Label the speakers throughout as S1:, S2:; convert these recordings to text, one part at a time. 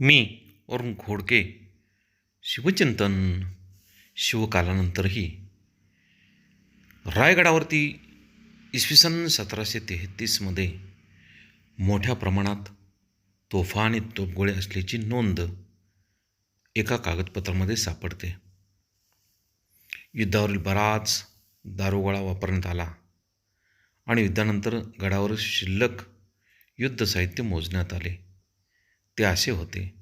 S1: मी वरुण घोडके शिवचिंतन शिवकालानंतरही. रायगडावरती इसवी सन सतराशे तेहतीसमध्ये मोठ्या प्रमाणात तोफा आणि तोफगोळे असल्याची नोंद एका कागदपत्रामध्ये सापडते. युद्धावरील बराच दारोगोळा वापरण्यात आला आणि युद्धानंतर गडावर शिल्लक युद्ध साहित्य मोजण्यात आले. ते असे होते.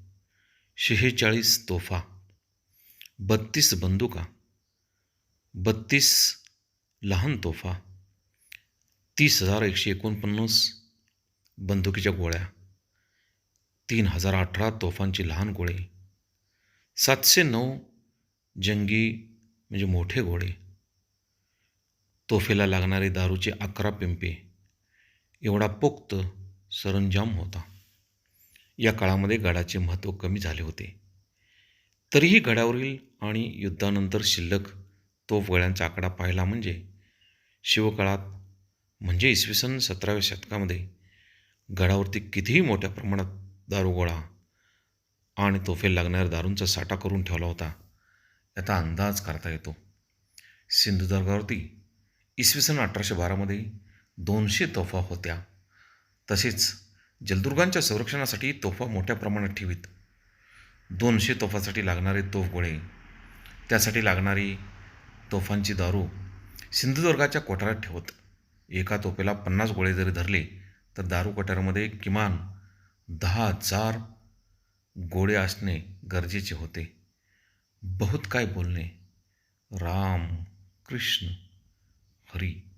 S1: शेहेचाळीस तोफा. बत्तीस बंदुका. बत्तीस लहान तोफा. तीस हजार एकशे एकोणपन्नास बंदुकीच्या गोळ्या. तीन हजार अठरा तोफांची लहान गोळे. सातशे नऊ जंगी म्हणजे मोठे गोळे तोफेला लागणारे दारूचे अकरा पिंपे. एवढा पोक्त सरंजाम होता. या काळामध्ये गडाचे महत्त्व कमी झाले होते. तरीही गडावरील आणि युद्धानंतर शिल्लक तोफगड्यांचा आकडा पाहिला म्हणजे शिवकाळात म्हणजे इसवी सन सतराव्या शतकामध्ये गडावरती कितीही मोठ्या प्रमाणात दारुगोळा आणि तोफे लागणाऱ्या दारूंचा साठा करून ठेवला होता. याचा अंदाज करता येतो. सिंधुदुर्गावरती इसवी सन अठराशे बारामध्ये दोनशे तोफा होत्या. तसेच जलदुर्गांच्या संरक्षणासाठी तोफा मोठ्या प्रमाणात ठेवीत. दोनशे तोफासाठी लागणारे तोफगोळे त्यासाठी लागणारी तोफांची दारू सिंधुदुर्गाच्या कोठारात ठेवत. एका तोफेला पन्नास गोळे जरी धरले तर दारू कोठारामध्ये किमान दहा हजार गोळे असणे गरजेचे होते. बहुत काय बोलणे. राम कृष्ण हरी.